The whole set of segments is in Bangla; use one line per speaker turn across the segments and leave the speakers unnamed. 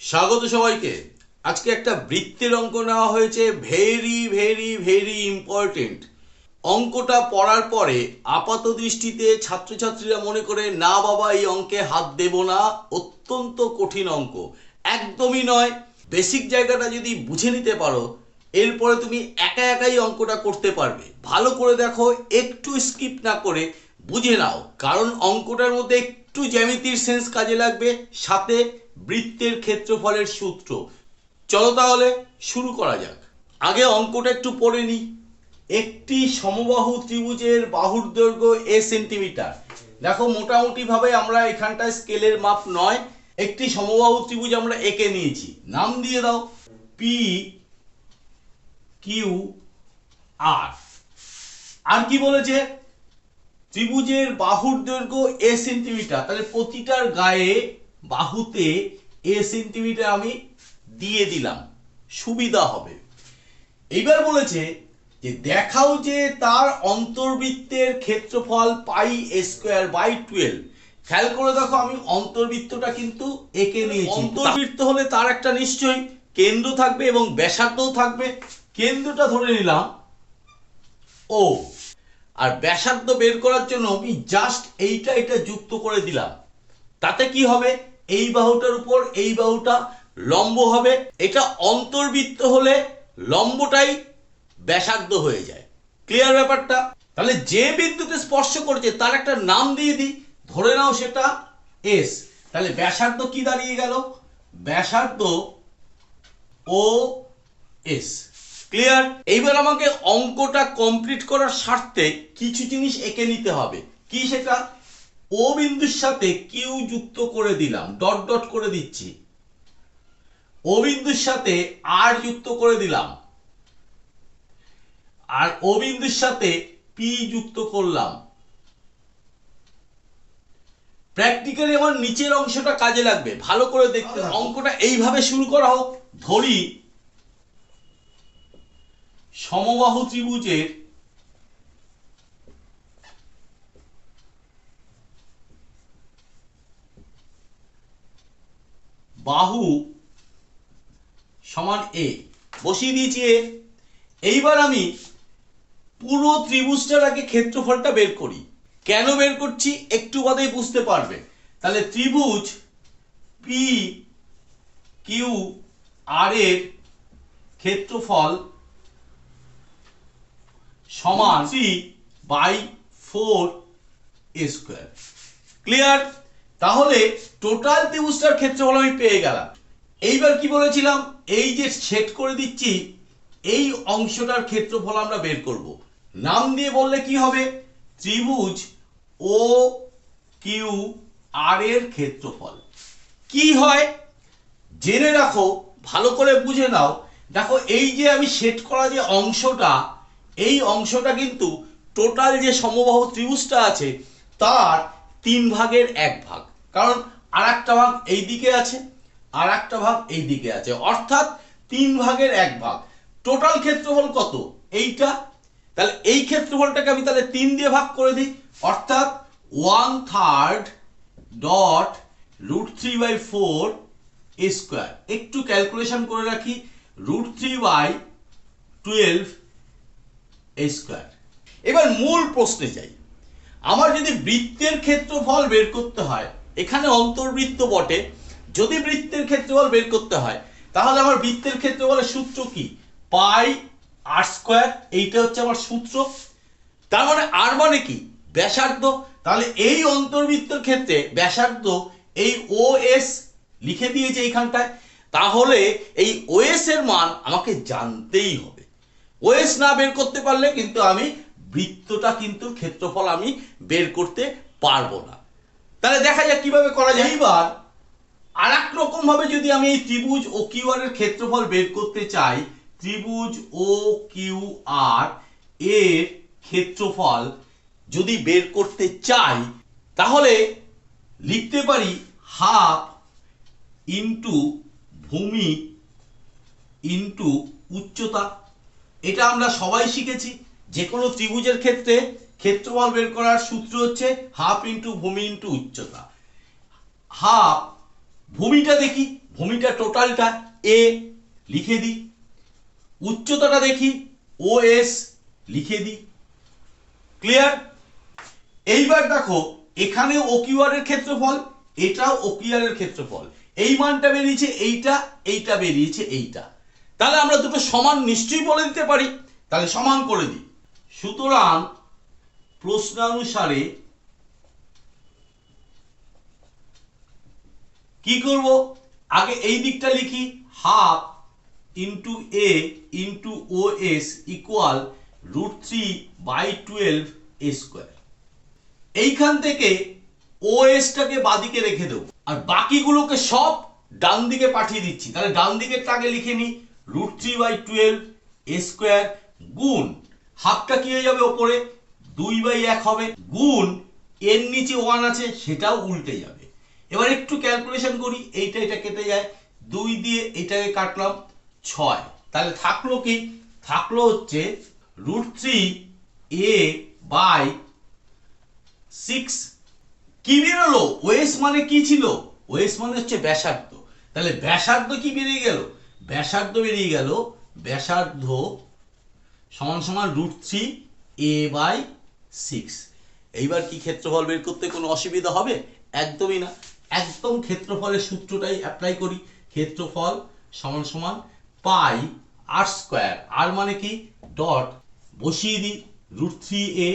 স্বাগত সবাইকে। আজকে একটা বৃত্তের অঙ্ক নেওয়া হয়েছে ভেরি ভেরি ভেরি ইম্পর্টেন্ট অঙ্কটা পড়ার পরে আপাত দৃষ্টিতে ছাত্রছাত্রীরা মনে করে, না বাবা, এই অঙ্কে হাত দেব না। অত্যন্ত কঠিন অঙ্ক। একদমই নয়। বেসিক জায়গাটা যদি বুঝে নিতে পারো, এরপরে তুমি একা একাই অঙ্কটা করতে পারবে। ভালো করে দেখো, একটু স্কিপ না করে বুঝে নাও। কারণ অঙ্কটার মধ্যে একটু জ্যামিতির সেন্স কাজে লাগবে, সাথে বৃত্তের ক্ষেত্রফলের সূত্র। চলো তাহলে শুরু করা যাক। আগে অঙ্কটা একটু পড়ে নিই। একটি সমবাহু ত্রিভুজের বাহুর দৈর্ঘ্য এ সেন্টিমিটার। দেখো মোটামুটি ভাবে আমরা এখানটায় স্কেলের মাপ নয়, একটি সমবাহু ত্রিভুজ আমরা এঁকে নিয়েছি। নাম দিয়ে দাও। পি কিউ আর আর কি বলেছে? ত্রিভুজের বাহুর দৈর্ঘ্য এ সেন্টিমিটার। তাহলে প্রতিটার গায়ে বাহুতে এ সেন্টিমিটার আমি দিয়ে দিলাম। সুবিধা হবে। এইবার বলেছে যে দেখাও যে তার অন্তর্বৃত্তের ক্ষেত্রফল পাই স্কোয়ার বাই টুয়েলভ। খেয়াল করে দেখো, আমি অন্তর্বৃত্তটা কিন্তু এঁকে নিয়েছি। অন্তর্বৃত্ত হলে তার একটা নিশ্চয়ই কেন্দ্র থাকবে এবং ব্যাসার্ধও থাকবে। কেন্দ্রটা ধরে নিলাম ও। আর ব্যাসার্ধ বের করার জন্য আমি জাস্ট এইটা এটা যুক্ত করে দিলাম। তাতে কি হবে? এই বাহুটার উপর এই বাহুটা লম্ব হবে। এটা অন্তর্বৃত্ত হলে লম্বটাই ব্যাসার্ধ হয়ে যায়। ক্লিয়ার ব্যাপারটা? তাহলে যে বিন্দুতে স্পর্শ করেছে, তার একটা নাম দিয়ে দিই। ধরে নাও সেটা এস তাহলে ব্যাসার্ধ কি দাঁড়িয়ে গেল? ব্যাসার্ধ ও এস ক্লিয়ার এইবার আমাকে অঙ্কটা কমপ্লিট করার স্বার্থে কিছু জিনিস এঁকে নিতে হবে। কি সেটা? ও বিন্দুর সাথে কিউ যুক্ত করে দিলাম ডট ডট করে দিচ্ছি। ও বিন্দুর সাথে আর যুক্ত করে দিলাম। আর ও বিন্দুর সাথে পি যুক্ত করলাম। প্র্যাকটিক্যালি আমার নিচের অংশটা কাজে লাগবে। ভালো করে দেখতে অঙ্কটা এইভাবে শুরু করা হোক। ধরি সমবাহু ত্রিভুজের বাহু সমান এ বসিয়ে দিয়েছি এইবার আমি পুরো ত্রিভুজটার আগে ক্ষেত্রফলটা বের করি। কেন বের করছি? একটু বাদেই বুঝতে পারবে। তাহলে ত্রিভুজ পি কিউ আর এর ক্ষেত্রফল সমান three by four A square clear তাহলে টোটাল ত্রিভুজটার ক্ষেত্রফল আমি পেয়ে গেলাম। এইবার কি বলেছিলাম? এই যে সেট করে দিচ্ছি এই অংশটার ক্ষেত্রফল আমরা বের করব। নাম দিয়ে বললে কি হবে? ত্রিভুজ ও কিউ আর এর ক্ষেত্রফল। কি হয়? জেনে রাখো ভালো করে বুঝে নাও। দেখো এই যে আমি সেট করা যে অংশটা এই অংশটা কিন্তু টোটাল যে সমবাহু ত্রিভুজটা আছে, তার তিন ভাগের এক ভাগ। কারণ আর একটা ভাগ এই দিকে আছে আর একটা ভাগ এই দিকে আছে। অর্থাৎ তিন ভাগের এক ভাগ। টোটাল ক্ষেত্রফল কত? এইটা। তাহলে এই ক্ষেত্রফলটাকে আমি তাহলে তিন দিয়ে ভাগ করে দিই। অর্থাৎ one third dot root three by four square. একটু ক্যালকুলেশন করে রাখি। Root three by twelve square এবার মূল প্রশ্নে যাই। আমার যদি বৃত্তের ক্ষেত্রফল বের করতে হয়, এখানে অন্তর্বৃত্ত বটে, যদি বৃত্তের ক্ষেত্রফল বের করতে হয়, তাহলে আমার বৃত্তের ক্ষেত্রফলের সূত্র কি? পাই আর স্কোয়ার, এইটা হচ্ছে আমার সূত্র। তার মানে আর মানে কি? ব্যাসার্ধ। তাহলে এই অন্তর্বৃত্তের ক্ষেত্রে ব্যাসার্ধ এই ও এস লিখে দিয়েছে এইখানটায়। তাহলে এই ওএস এর মান আমাকে জানতেই হবে। ওএস না বের করতে পারলে কিন্তু আমি বৃত্তটা কিন্তু ক্ষেত্রফল আমি বের করতে পারব না। তাহলে দেখা যাক কীভাবে করা যায়। এইবার আর এক রকম ভাবে যদি আমি এই ত্রিভুজ ও কিউ আর এর ক্ষেত্রফল বের করতে চাই ত্রিভুজ ও কিউ আর এর ক্ষেত্রফল যদি বের করতে চাই তাহলে লিখতে পারি হাফ ইন্টু ভূমি ইন্টু উচ্চতা এটা আমরা সবাই শিখেছি। যে কোনো ত্রিভুজের ক্ষেত্রে ক্ষেত্রফল বের করার সূত্র হচ্ছে হাফ ইন্টু ভূমি ইন্টু উচ্চতা। হাফ, ভূমিটা দেখি, ভূমিটা টোটালটা এ লিখে দিই। উচ্চতাটা দেখি ও এস লিখে দিই। ক্লিয়ার এইবার দেখো, এখানে ওকিউআরের ক্ষেত্রফল, এটাও ওকিউআরের ক্ষেত্রফল। এই মানটা বেরিয়েছে এইটা এইটা বেরিয়েছে এইটা। তাহলে আমরা দুটো সমান নিশ্চয়ই বলে দিতে পারি। তাহলে সমান করে দিই। সুতরাং প্রশ্নানুসারে কি করব? আগে এই দিকটা লিখি। Half into A into O S equal root three by twelve A square. এইখান থেকে ও এসটাকে বাদিকে রেখে দেবো। আর বাকিগুলোকে সব ডান দিকে পাঠিয়ে দিচ্ছি। তাহলে ডান দিকেরটা আগে লিখে নিই। Root three by twelve A square গুণ হাফটা কি হয়ে যাবে ওপরে? দুই বাই এক হবে। গুণ এর নিচে ওয়ান আছে, সেটাও উল্টে যাবে। এবার একটু ক্যালকুলেশন করি, এইটা এটা কেটে যায়। দুই দিয়ে এটাকে কাটলাম ছয়। তাহলে থাকল কি? থাকল হচ্ছে root three A by six. কি বেরোলো? ওয়েস মানে কি ছিল? ওয়েস মানে হচ্ছে ব্যাসার্ধ। তাহলে ব্যাসার্ধ কি বেরিয়ে গেল? ব্যাসার্ধ বেরিয়ে গেল, ব্যাসার্ধ সমান সমান root three A by six এইবার কি ক্ষেত্রফল বের করতে কোনো অসুবিধা হবে? একদমই না। একদম ক্ষেত্রফলের সূত্রটাই অ্যাপ্লাই করি। ক্ষেত্রফল সমান সমান পাই আর স্কোয়ার আর মানে কি? ডট বসিয়ে দিই root three A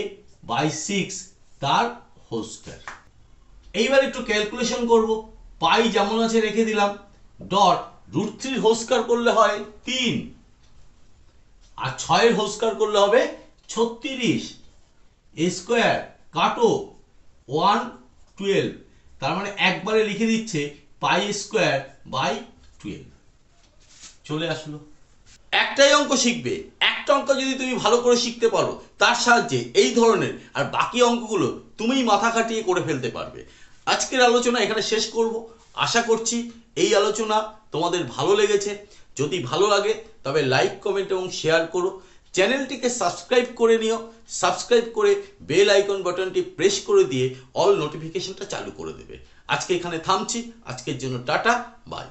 by six তার হোল স্কোয়ার এইবার একটু ক্যালকুলেশন করব। পাই যেমন আছে রেখে দিলাম। ডট রুট থ্রির হোস্কার করলে হয় তিন। আর ছয়ের হোস্কার করলে হবে ছত্রিশ। স্কোয়ার কাটো ওয়ান টুয়েলভ। তার মানে একবারে লিখে দিচ্ছে পাই স্কোয়ার বাই টুয়েলভ। চলে আসলো। একটাই অঙ্ক শিখবে। একটা অঙ্ক যদি তুমি ভালো করে শিখতে পারো, তার সাহায্যে এই ধরনের আর বাকি অঙ্কগুলো তুমিই মাথা খাটিয়ে করে ফেলতে পারবে। আজকের আলোচনা এখানে শেষ করব। আশা করছি এই আলোচনা তোমাদের ভালো লেগেছে, যদি ভালো লাগে তবে লাইক কমেন্ট এবং শেয়ার করো। চ্যানেলটিকে সাবস্ক্রাইব করে নিও সাবস্ক্রাইব করে বেল আইকন বাটনটি প্রেস করে দিয়ে অল নোটিফিকেশনটা চালু করে দেবে। আজকে এখানে থামছি, আজকের জন্য টাটা বাই